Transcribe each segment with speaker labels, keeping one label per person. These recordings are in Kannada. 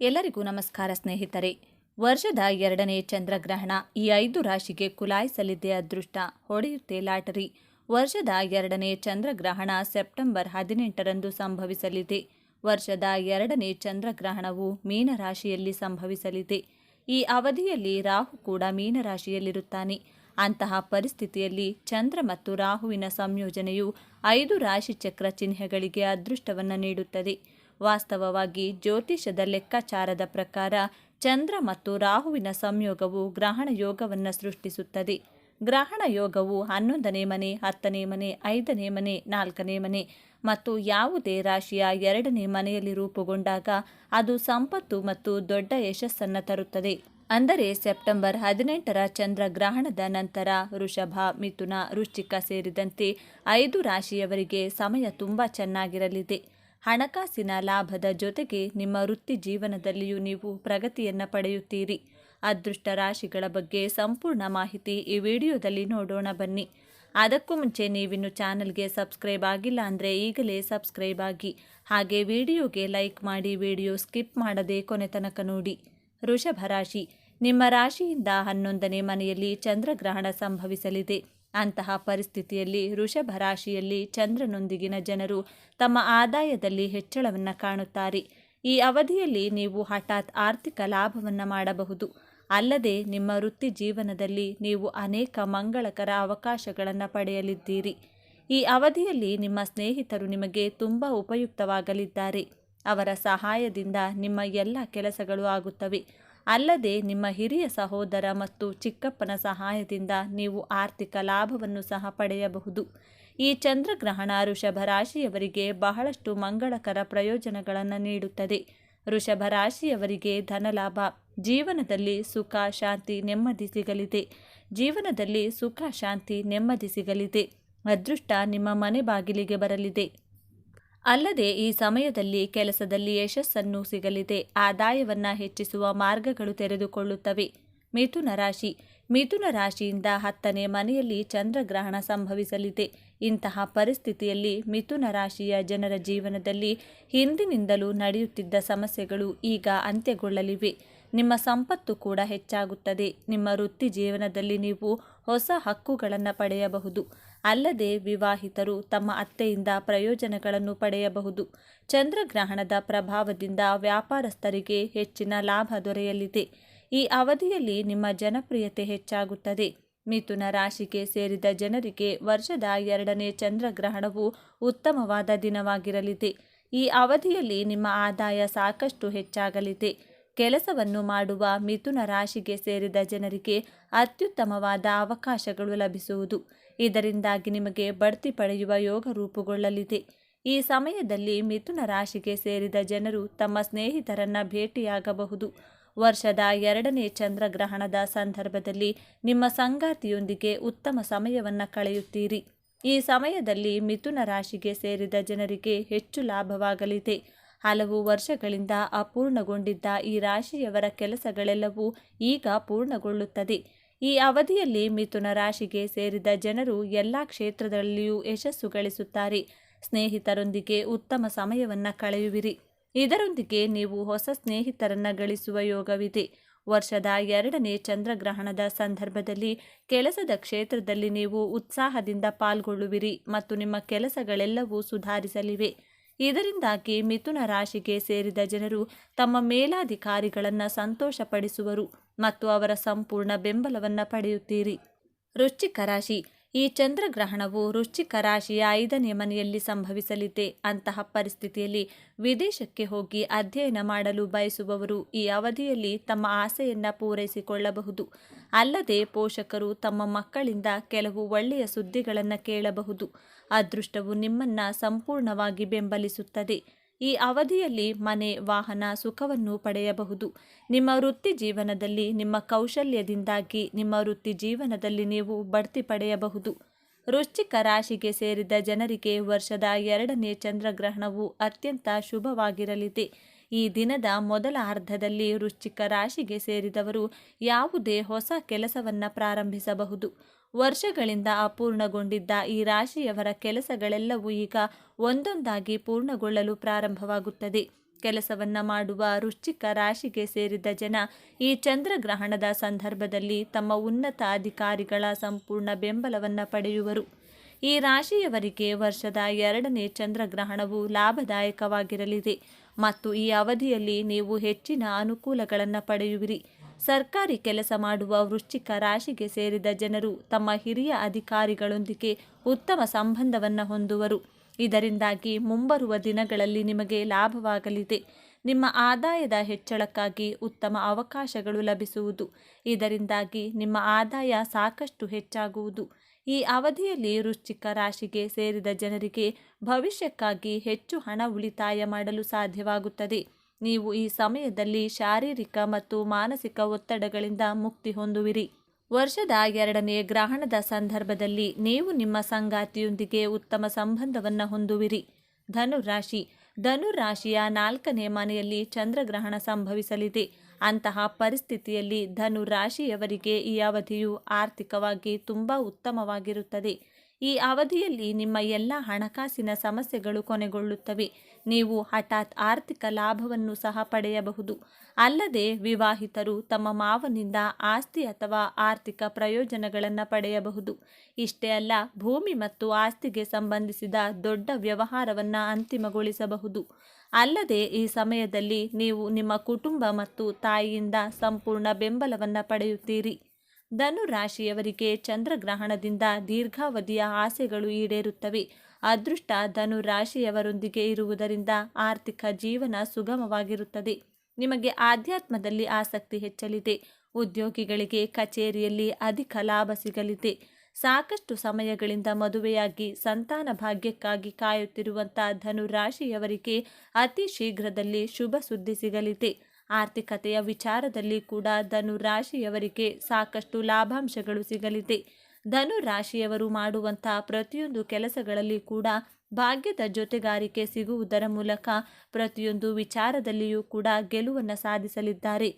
Speaker 1: ಎಲ್ಲರಿಗೂ ನಮಸ್ಕಾರ ಸ್ನೇಹಿತರೆ. ವರ್ಷದ ಎರಡನೇ ಚಂದ್ರಗ್ರಹಣ ಈ ಐದು ರಾಶಿಗೆ ಕುಲಾಯಿಸಲಿದೆ ಅದೃಷ್ಟ. ಹೊಡೆಯುತ್ತೆ ಲಾಟರಿ. ವರ್ಷದ ಎರಡನೇ ಚಂದ್ರಗ್ರಹಣ ಸೆಪ್ಟೆಂಬರ್ ಹದಿನೆಂಟರಂದು ಸಂಭವಿಸಲಿದೆ. ವರ್ಷದ ಎರಡನೇ ಚಂದ್ರಗ್ರಹಣವು ಮೀನರಾಶಿಯಲ್ಲಿ ಸಂಭವಿಸಲಿದೆ. ಈ ಅವಧಿಯಲ್ಲಿ ರಾಹು ಕೂಡ ಮೀನರಾಶಿಯಲ್ಲಿರುತ್ತಾನೆ ಅಂತಹ ಪರಿಸ್ಥಿತಿಯಲ್ಲಿ ಚಂದ್ರ ಮತ್ತು ರಾಹುವಿನ ಸಂಯೋಜನೆಯು ಐದು ರಾಶಿ ಚಕ್ರ ಚಿಹ್ನೆಗಳಿಗೆ ಅದೃಷ್ಟವನ್ನು ನೀಡುತ್ತದೆ. ವಾಸ್ತವವಾಗಿ ಜ್ಯೋತಿಷದ ಲೆಕ್ಕಾಚಾರದ ಪ್ರಕಾರ ಚಂದ್ರ ಮತ್ತು ರಾಹುವಿನ ಸಂಯೋಗವು ಗ್ರಹಣ ಯೋಗವನ್ನು ಸೃಷ್ಟಿಸುತ್ತದೆ. ಗ್ರಹಣ ಯೋಗವು ಹನ್ನೊಂದನೇ ಮನೆ, ಹತ್ತನೇ ಮನೆ, ಐದನೇ ಮನೆ, ನಾಲ್ಕನೇ ಮನೆ ಮತ್ತು ಯಾವುದೇ ರಾಶಿಯ ಎರಡನೇ ಮನೆಯಲ್ಲಿ ರೂಪುಗೊಂಡಾಗ ಅದು ಸಂಪತ್ತು ಮತ್ತು ದೊಡ್ಡ ಯಶಸ್ಸನ್ನು ತರುತ್ತದೆ. ಅಂದರೆ ಸೆಪ್ಟೆಂಬರ್ ಹದಿನೆಂಟರ ಚಂದ್ರಗ್ರಹಣದ ನಂತರ ವೃಷಭ, ಮಿಥುನ, ವೃಶ್ಚಿಕ ಸೇರಿದಂತೆ ಐದು ರಾಶಿಯವರಿಗೆ ಸಮಯ ತುಂಬ ಚೆನ್ನಾಗಿರಲಿದೆ. ಹಣಕಾಸಿನ ಲಾಭದ ಜೊತೆಗೆ ನಿಮ್ಮ ವೃತ್ತಿ ಜೀವನದಲ್ಲಿಯೂ ನೀವು ಪ್ರಗತಿಯನ್ನು ಪಡೆಯುತ್ತೀರಿ. ಅದೃಷ್ಟ ರಾಶಿಗಳ ಬಗ್ಗೆ ಸಂಪೂರ್ಣ ಮಾಹಿತಿ ಈ ವಿಡಿಯೋದಲ್ಲಿ ನೋಡೋಣ ಬನ್ನಿ. ಅದಕ್ಕೂ ಮುಂಚೆ ನೀವಿನ್ನು ಚಾನಲ್ಗೆ ಸಬ್ಸ್ಕ್ರೈಬ್ ಆಗಿಲ್ಲ ಅಂದರೆ ಈಗಲೇ ಸಬ್ಸ್ಕ್ರೈಬ್ ಆಗಿ. ಹಾಗೆ ವಿಡಿಯೋಗೆ ಲೈಕ್ ಮಾಡಿ ವಿಡಿಯೋ ಸ್ಕಿಪ್ ಮಾಡದೆ ಕೊನೆ ತನಕ ನೋಡಿ. ವೃಷಭ ರಾಶಿ. ನಿಮ್ಮ ರಾಶಿಯಿಂದ ಹನ್ನೊಂದನೇ ಮನೆಯಲ್ಲಿ ಚಂದ್ರಗ್ರಹಣ ಸಂಭವಿಸಲಿದೆ. ಅಂತಹ ಪರಿಸ್ಥಿತಿಯಲ್ಲಿ ವೃಷಭ ರಾಶಿಯಲ್ಲಿ ಚಂದ್ರನೊಂದಿಗಿನ ಜನರು ತಮ್ಮ ಆದಾಯದಲ್ಲಿ ಹೆಚ್ಚಳವನ್ನು ಕಾಣುತ್ತಾರೆ. ಈ ಅವಧಿಯಲ್ಲಿ ನೀವು ಹಠಾತ್ ಆರ್ಥಿಕ ಲಾಭವನ್ನು ಮಾಡಬಹುದು. ಅಲ್ಲದೆ ನಿಮ್ಮ ವೃತ್ತಿ ಜೀವನದಲ್ಲಿ ನೀವು ಅನೇಕ ಮಂಗಳಕರ ಅವಕಾಶಗಳನ್ನು ಪಡೆಯಲಿದ್ದೀರಿ. ಈ ಅವಧಿಯಲ್ಲಿ ನಿಮ್ಮ ಸ್ನೇಹಿತರು ನಿಮಗೆ ತುಂಬ ಉಪಯುಕ್ತವಾಗಲಿದ್ದಾರೆ. ಅವರ ಸಹಾಯದಿಂದ ನಿಮ್ಮ ಎಲ್ಲ ಕೆಲಸಗಳು ಆಗುತ್ತವೆ. ಅಲ್ಲದೆ ನಿಮ್ಮ ಹಿರಿಯ ಸಹೋದರ ಮತ್ತು ಚಿಕ್ಕಪ್ಪನ ಸಹಾಯದಿಂದ ನೀವು ಆರ್ಥಿಕ ಲಾಭವನ್ನು ಸಹ ಪಡೆಯಬಹುದು. ಈ ಚಂದ್ರಗ್ರಹಣ ಋಷಭ ರಾಶಿಯವರಿಗೆ ಬಹಳಷ್ಟು ಮಂಗಳಕರ ಪ್ರಯೋಜನಗಳನ್ನು ನೀಡುತ್ತದೆ. ಋಷಭ ರಾಶಿಯವರಿಗೆ ಧನಲಾಭ, ಜೀವನದಲ್ಲಿ ಸುಖ, ಶಾಂತಿ ನೆಮ್ಮದಿ ಸಿಗಲಿದೆ. ಜೀವನದಲ್ಲಿ ಸುಖ, ಶಾಂತಿ ನೆಮ್ಮದಿ ಸಿಗಲಿದೆ. ಅದೃಷ್ಟ ನಿಮ್ಮ ಮನೆ ಬಾಗಿಲಿಗೆ ಬರಲಿದೆ. ಅಲ್ಲದೆ ಈ ಸಮಯದಲ್ಲಿ ಕೆಲಸದಲ್ಲಿ ಯಶಸ್ಸನ್ನು ಸಿಗಲಿದೆ. ಆದಾಯವನ್ನು ಹೆಚ್ಚಿಸುವ ಮಾರ್ಗಗಳು ತೆರೆದುಕೊಳ್ಳುತ್ತವೆ. ಮಿಥುನ ರಾಶಿ. ಮಿಥುನ ರಾಶಿಯಿಂದ ಹತ್ತನೇ ಮನೆಯಲ್ಲಿ ಚಂದ್ರಗ್ರಹಣ ಸಂಭವಿಸಲಿದೆ. ಇಂತಹ ಪರಿಸ್ಥಿತಿಯಲ್ಲಿ ಮಿಥುನ ರಾಶಿಯ ಜನರ ಜೀವನದಲ್ಲಿ ಹಿಂದಿನಿಂದಲೂ ನಡೆಯುತ್ತಿದ್ದ ಸಮಸ್ಯೆಗಳು ಈಗ ಅಂತ್ಯಗೊಳ್ಳಲಿವೆ. ನಿಮ್ಮ ಸಂಪತ್ತು ಕೂಡ ಹೆಚ್ಚಾಗುತ್ತದೆ. ನಿಮ್ಮ ವೃತ್ತಿ ಜೀವನದಲ್ಲಿ ನೀವು ಹೊಸ ಹಕ್ಕುಗಳನ್ನು ಪಡೆಯಬಹುದು. ಅಲ್ಲದೆ ವಿವಾಹಿತರು ತಮ್ಮ ಅತ್ತೆಯಿಂದ ಪ್ರಯೋಜನಗಳನ್ನು ಪಡೆಯಬಹುದು. ಚಂದ್ರಗ್ರಹಣದ ಪ್ರಭಾವದಿಂದ ವ್ಯಾಪಾರಸ್ಥರಿಗೆ ಹೆಚ್ಚಿನ ಲಾಭ ದೊರೆಯಲಿದೆ. ಈ ಅವಧಿಯಲ್ಲಿ ನಿಮ್ಮ ಜನಪ್ರಿಯತೆ ಹೆಚ್ಚಾಗುತ್ತದೆ. ಮಿಥುನ ರಾಶಿಗೆ ಸೇರಿದ ಜನರಿಗೆ ವರ್ಷದ ಎರಡನೇ ಚಂದ್ರಗ್ರಹಣವು ಉತ್ತಮವಾದ ದಿನವಾಗಿರಲಿದೆ. ಈ ಅವಧಿಯಲ್ಲಿ ನಿಮ್ಮ ಆದಾಯ ಸಾಕಷ್ಟು ಹೆಚ್ಚಾಗಲಿದೆ. ಕೆಲಸವನ್ನು ಮಾಡುವ ಮಿಥುನ ರಾಶಿಗೆ ಸೇರಿದ ಜನರಿಗೆ ಅತ್ಯುತ್ತಮವಾದ ಅವಕಾಶಗಳು ಲಭಿಸುವುದು. ಇದರಿಂದಾಗಿ ನಿಮಗೆ ಬಡ್ತಿ ಪಡೆಯುವ ಯೋಗ ರೂಪುಗೊಳ್ಳಲಿದೆ. ಈ ಸಮಯದಲ್ಲಿ ಮಿಥುನ ರಾಶಿಗೆ ಸೇರಿದ ಜನರು ತಮ್ಮ ಸ್ನೇಹಿತರನ್ನ ಭೇಟಿಯಾಗಬಹುದು. ವರ್ಷದ ಎರಡನೇ ಚಂದ್ರಗ್ರಹಣದ ಸಂದರ್ಭದಲ್ಲಿ ನಿಮ್ಮ ಸಂಗಾತಿಯೊಂದಿಗೆ ಉತ್ತಮ ಸಮಯವನ್ನು ಕಳೆಯುತ್ತೀರಿ. ಈ ಸಮಯದಲ್ಲಿ ಮಿಥುನ ರಾಶಿಗೆ ಸೇರಿದ ಜನರಿಗೆ ಹೆಚ್ಚು ಲಾಭವಾಗಲಿದೆ. ಹಲವು ವರ್ಷಗಳಿಂದ ಅಪೂರ್ಣಗೊಂಡಿದ್ದ ಈ ರಾಶಿಯವರ ಕೆಲಸಗಳೆಲ್ಲವೂ ಈಗ ಪೂರ್ಣಗೊಳ್ಳುತ್ತದೆ. ಈ ಅವಧಿಯಲ್ಲಿ ಮಿಥುನ ರಾಶಿಗೆ ಸೇರಿದ ಜನರು ಎಲ್ಲ ಕ್ಷೇತ್ರದಲ್ಲಿಯೂ ಯಶಸ್ಸು ಗಳಿಸುತ್ತಾರೆ. ಸ್ನೇಹಿತರೊಂದಿಗೆ ಉತ್ತಮ ಸಮಯವನ್ನು ಕಳೆಯುವಿರಿ. ಇದರೊಂದಿಗೆ ನೀವು ಹೊಸ ಸ್ನೇಹಿತರನ್ನ ಗಳಿಸುವ ಯೋಗವಿದೆ. ವರ್ಷದ ಎರಡನೇ ಚಂದ್ರಗ್ರಹಣದ ಸಂದರ್ಭದಲ್ಲಿ ಕೆಲಸದ ಕ್ಷೇತ್ರದಲ್ಲಿ ನೀವು ಉತ್ಸಾಹದಿಂದ ಪಾಲ್ಗೊಳ್ಳುವಿರಿ ಮತ್ತು ನಿಮ್ಮ ಕೆಲಸಗಳೆಲ್ಲವೂ ಸುಧಾರಿಸಲಿವೆ. ಇದರಿಂದಾಗಿ ಮಿಥುನ ರಾಶಿಗೆ ಸೇರಿದ ಜನರು ತಮ್ಮ ಮೇಲಾಧಿಕಾರಿಗಳನ್ನು ಸಂತೋಷಪಡಿಸುವರು ಮತ್ತು ಅವರ ಸಂಪೂರ್ಣ ಬೆಂಬಲವನ್ನು ಪಡೆಯುತ್ತೀರಿ. ವೃಶ್ಚಿಕ ರಾಶಿ ಈ ಚಂದ್ರಗ್ರಹಣವು ವೃಶ್ಚಿಕ ರಾಶಿಯ ಐದನೇ ಮನೆಯಲ್ಲಿ ಸಂಭವಿಸಲಿದೆ. ಅಂತಹ ಪರಿಸ್ಥಿತಿಯಲ್ಲಿ ವಿದೇಶಕ್ಕೆ ಹೋಗಿ ಅಧ್ಯಯನ ಮಾಡಲು ಬಯಸುವವರು ಈ ಅವಧಿಯಲ್ಲಿ ತಮ್ಮ ಆಸೆಯನ್ನು ಪೂರೈಸಿಕೊಳ್ಳಬಹುದು. ಅಲ್ಲದೆ ಪೋಷಕರು ತಮ್ಮ ಮಕ್ಕಳಿಂದ ಕೆಲವು ಒಳ್ಳೆಯ ಸುದ್ದಿಗಳನ್ನು ಕೇಳಬಹುದು. ಅದೃಷ್ಟವು ನಿಮ್ಮನ್ನು ಸಂಪೂರ್ಣವಾಗಿ ಬೆಂಬಲಿಸುತ್ತದೆ. ಈ ಅವಧಿಯಲ್ಲಿ ಮನೆ, ವಾಹನ ಸುಖವನ್ನು ಪಡೆಯಬಹುದು. ನಿಮ್ಮ ವೃತ್ತಿ ಜೀವನದಲ್ಲಿ, ನಿಮ್ಮ ಕೌಶಲ್ಯದಿಂದಾಗಿ ನಿಮ್ಮ ವೃತ್ತಿ ಜೀವನದಲ್ಲಿ ನೀವು ಬಡ್ತಿ ಪಡೆಯಬಹುದು. ವೃಶ್ಚಿಕ ರಾಶಿಗೆ ಸೇರಿದ ಜನರಿಗೆ ವರ್ಷದ ಎರಡನೇ ಚಂದ್ರಗ್ರಹಣವು ಅತ್ಯಂತ ಶುಭವಾಗಿರಲಿದೆ. ಈ ದಿನದ ಮೊದಲ ಅರ್ಧದಲ್ಲಿ ವೃಶ್ಚಿಕ ರಾಶಿಗೆ ಸೇರಿದವರು ಯಾವುದೇ ಹೊಸ ಕೆಲಸವನ್ನು ಪ್ರಾರಂಭಿಸಬಹುದು. ವರ್ಷಗಳಿಂದ ಅಪೂರ್ಣಗೊಂಡಿದ್ದ ಈ ರಾಶಿಯವರ ಕೆಲಸಗಳೆಲ್ಲವೂ ಈಗ ಒಂದೊಂದಾಗಿ ಪೂರ್ಣಗೊಳ್ಳಲು ಪ್ರಾರಂಭವಾಗುತ್ತದೆ. ಕೆಲಸವನ್ನ ಮಾಡುವ ವೃಶ್ಚಿಕ ರಾಶಿಗೆ ಸೇರಿದ ಜನ ಈ ಚಂದ್ರಗ್ರಹಣದ ಸಂದರ್ಭದಲ್ಲಿ ತಮ್ಮ ಉನ್ನತ ಅಧಿಕಾರಿಗಳ ಸಂಪೂರ್ಣ ಬೆಂಬಲವನ್ನು ಪಡೆಯುವರು. ಈ ರಾಶಿಯವರಿಗೆ ವರ್ಷದ ಎರಡನೇ ಚಂದ್ರಗ್ರಹಣವು ಲಾಭದಾಯಕವಾಗಿರಲಿದೆ. ಮತ್ತು ಈ ಅವಧಿಯಲ್ಲಿ ನೀವು ಹೆಚ್ಚಿನ ಅನುಕೂಲಗಳನ್ನು ಪಡೆಯುವಿರಿ. ಸರ್ಕಾರಿ ಕೆಲಸ ಮಾಡುವ ವೃಶ್ಚಿಕ ರಾಶಿಗೆ ಸೇರಿದ ಜನರು ತಮ್ಮ ಹಿರಿಯ ಅಧಿಕಾರಿಗಳೊಂದಿಗೆ ಉತ್ತಮ ಸಂಬಂಧವನ್ನು ಹೊಂದುವರು. ಇದರಿಂದಾಗಿ ಮುಂಬರುವ ದಿನಗಳಲ್ಲಿ ನಿಮಗೆ ಲಾಭವಾಗಲಿದೆ. ನಿಮ್ಮ ಆದಾಯದ ಹೆಚ್ಚಳಕ್ಕಾಗಿ ಉತ್ತಮ ಅವಕಾಶಗಳು ಲಭಿಸುವುದು. ಇದರಿಂದಾಗಿ ನಿಮ್ಮ ಆದಾಯ ಸಾಕಷ್ಟು ಹೆಚ್ಚಾಗುವುದು. ಈ ಅವಧಿಯಲ್ಲಿ ವೃಶ್ಚಿಕ ರಾಶಿಗೆ ಸೇರಿದ ಜನರಿಗೆ ಭವಿಷ್ಯಕ್ಕಾಗಿ ಹೆಚ್ಚು ಹಣ ಉಳಿತಾಯ ಮಾಡಲು ಸಾಧ್ಯವಾಗುತ್ತದೆ. ನೀವು ಈ ಸಮಯದಲ್ಲಿ ಶಾರೀರಿಕ ಮತ್ತು ಮಾನಸಿಕ ಒತ್ತಡಗಳಿಂದ ಮುಕ್ತಿ ಹೊಂದುವಿರಿ. ವರ್ಷದ ಎರಡನೇ ಗ್ರಹಣದ ಸಂದರ್ಭದಲ್ಲಿ ನೀವು ನಿಮ್ಮ ಸಂಗಾತಿಯೊಂದಿಗೆ ಉತ್ತಮ ಸಂಬಂಧವನ್ನು ಹೊಂದುವಿರಿ. ಧನುರಾಶಿ. ಧನುರಾಶಿಯ ನಾಲ್ಕನೇ ಮನೆಯಲ್ಲಿ ಚಂದ್ರಗ್ರಹಣ ಸಂಭವಿಸಲಿದೆ. ಅಂತಹ ಪರಿಸ್ಥಿತಿಯಲ್ಲಿ ಧನುರಾಶಿಯವರಿಗೆ ಈ ಅವಧಿಯು ಆರ್ಥಿಕವಾಗಿ ತುಂಬ ಉತ್ತಮವಾಗಿರುತ್ತದೆ. ಈ ಅವಧಿಯಲ್ಲಿ ನಿಮ್ಮ ಎಲ್ಲ ಹಣಕಾಸಿನ ಸಮಸ್ಯೆಗಳು ಕೊನೆಗೊಳ್ಳುತ್ತವೆ. ನೀವು ಹಠಾತ್ ಆರ್ಥಿಕ ಲಾಭವನ್ನು ಸಹ ಪಡೆಯಬಹುದು. ಅಲ್ಲದೆ ವಿವಾಹಿತರು ತಮ್ಮ ಮಾವನಿಂದ ಆಸ್ತಿ ಅಥವಾ ಆರ್ಥಿಕ ಪ್ರಯೋಜನಗಳನ್ನು ಪಡೆಯಬಹುದು. ಇಷ್ಟೇ ಅಲ್ಲ, ಭೂಮಿ ಮತ್ತು ಆಸ್ತಿಗೆ ಸಂಬಂಧಿಸಿದ ದೊಡ್ಡ ವ್ಯವಹಾರವನ್ನು ಅಂತಿಮಗೊಳಿಸಬಹುದು. ಅಲ್ಲದೆ ಈ ಸಮಯದಲ್ಲಿ ನೀವು ನಿಮ್ಮ ಕುಟುಂಬ ಮತ್ತು ತಾಯಿಯಿಂದ ಸಂಪೂರ್ಣ ಬೆಂಬಲವನ್ನು ಪಡೆಯುತ್ತೀರಿ. ಧನು ರಾಶಿಯವರಿಗೆ ಚಂದ್ರಗ್ರಹಣದಿಂದ ದೀರ್ಘಾವಧಿಯ ಆಸೆಗಳು ಈಡೇರುತ್ತವೆ. ಅದೃಷ್ಟ ಧನು ರಾಶಿಯವರೊಂದಿಗೆ ಇರುವುದರಿಂದ ಆರ್ಥಿಕ ಜೀವನ ಸುಗಮವಾಗಿರುತ್ತದೆ. ನಿಮಗೆ ಆಧ್ಯಾತ್ಮದಲ್ಲಿ ಆಸಕ್ತಿ ಹೆಚ್ಚಲಿದೆ. ಉದ್ಯೋಗಿಗಳಿಗೆ ಕಚೇರಿಯಲ್ಲಿ ಅಧಿಕ ಲಾಭ ಸಿಗಲಿದೆ. ಸಾಕಷ್ಟು ಸಮಯಗಳಿಂದ ಮದುವೆಯಾಗಿ ಸಂತಾನ ಭಾಗ್ಯಕ್ಕಾಗಿ ಕಾಯುತ್ತಿರುವಂಥ ಧನು ರಾಶಿಯವರಿಗೆ ಅತಿ ಶೀಘ್ರದಲ್ಲಿ ಶುಭ ಸುದ್ದಿ ಸಿಗಲಿದೆ. ಆರ್ಥಿಕತೆಯ ವಿಚಾರದಲ್ಲಿ ಕೂಡ ಧನು ರಾಶಿಯವರಿಗೆ ಸಾಕಷ್ಟು ಲಾಭಾಂಶಗಳು ಸಿಗಲಿದೆ. ಧನು ರಾಶಿಯವರು ಮಾಡುವಂಥ ಪ್ರತಿಯೊಂದು ಕೆಲಸಗಳಲ್ಲಿ ಕೂಡ ಭಾಗ್ಯದ ಜೊತೆಗಾರಿಕೆ ಸಿಗುವುದರ ಮೂಲಕ ಪ್ರತಿಯೊಂದು ವಿಚಾರದಲ್ಲಿಯೂ ಕೂಡ ಗೆಲುವನ್ನು ಸಾಧಿಸಲಿದ್ದಾರೆ.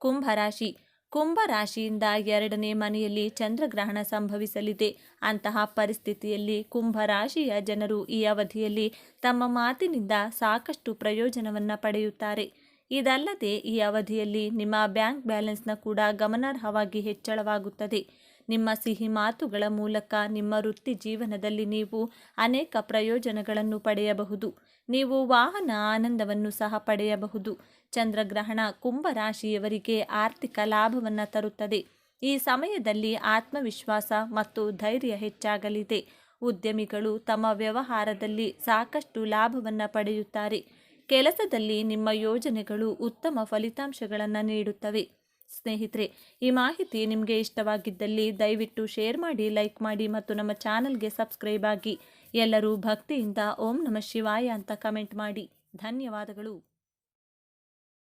Speaker 1: ಕುಂಭರಾಶಿ ಕುಂಭರಾಶಿಯಿಂದ ಎರಡನೇ ಮನೆಯಲ್ಲಿ ಚಂದ್ರಗ್ರಹಣ ಸಂಭವಿಸಲಿದೆ. ಅಂತಹ ಪರಿಸ್ಥಿತಿಯಲ್ಲಿ ಕುಂಭರಾಶಿಯ ಜನರು ಈ ಅವಧಿಯಲ್ಲಿ ತಮ್ಮ ಮಾತಿನಿಂದ ಸಾಕಷ್ಟು ಪ್ರಯೋಜನವನ್ನು ಪಡೆಯುತ್ತಾರೆ. ಇದಲ್ಲದೆ ಈ ಅವಧಿಯಲ್ಲಿ ನಿಮ್ಮ ಬ್ಯಾಂಕ್ ಬ್ಯಾಲೆನ್ಸ್ನ ಕೂಡ ಗಮನಾರ್ಹವಾಗಿ ಹೆಚ್ಚಳವಾಗುತ್ತದೆ. ನಿಮ್ಮ ಸಿಹಿ ಮಾತುಗಳ ಮೂಲಕ ನಿಮ್ಮ ವೃತ್ತಿ ಜೀವನದಲ್ಲಿ ನೀವು ಅನೇಕ ಪ್ರಯೋಜನಗಳನ್ನು ಪಡೆಯಬಹುದು. ನೀವು ವಾಹನ ಆನಂದವನ್ನು ಸಹ ಪಡೆಯಬಹುದು. ಚಂದ್ರಗ್ರಹಣ ಕುಂಭರಾಶಿಯವರಿಗೆ ಆರ್ಥಿಕ ಲಾಭವನ್ನು ತರುತ್ತದೆ. ಈ ಸಮಯದಲ್ಲಿ ಆತ್ಮವಿಶ್ವಾಸ ಮತ್ತು ಧೈರ್ಯ ಹೆಚ್ಚಾಗಲಿದೆ. ಉದ್ಯಮಿಗಳು ತಮ್ಮ ವ್ಯವಹಾರದಲ್ಲಿ ಸಾಕಷ್ಟು ಲಾಭವನ್ನು ಪಡೆಯುತ್ತಾರೆ. ಕೆಲಸದಲ್ಲಿ ನಿಮ್ಮ ಯೋಜನೆಗಳು ಉತ್ತಮ ಫಲಿತಾಂಶಗಳನ್ನು ನೀಡುತ್ತವೆ. ಸ್ನೇಹಿತರೆ, ಈ ಮಾಹಿತಿ ನಿಮಗೆ ಇಷ್ಟವಾಗಿದ್ದಲ್ಲಿ ದಯವಿಟ್ಟು ಶೇರ್ ಮಾಡಿ, ಲೈಕ್ ಮಾಡಿ ಮತ್ತು ನಮ್ಮ ಚಾನಲ್ಗೆ ಸಬ್ಸ್ಕ್ರೈಬ್ ಆಗಿ. ಎಲ್ಲರೂ ಭಕ್ತಿಯಿಂದ ಓಂ ನಮ ಶಿವಾಯ ಅಂತ ಕಮೆಂಟ್ ಮಾಡಿ. ಧನ್ಯವಾದಗಳು.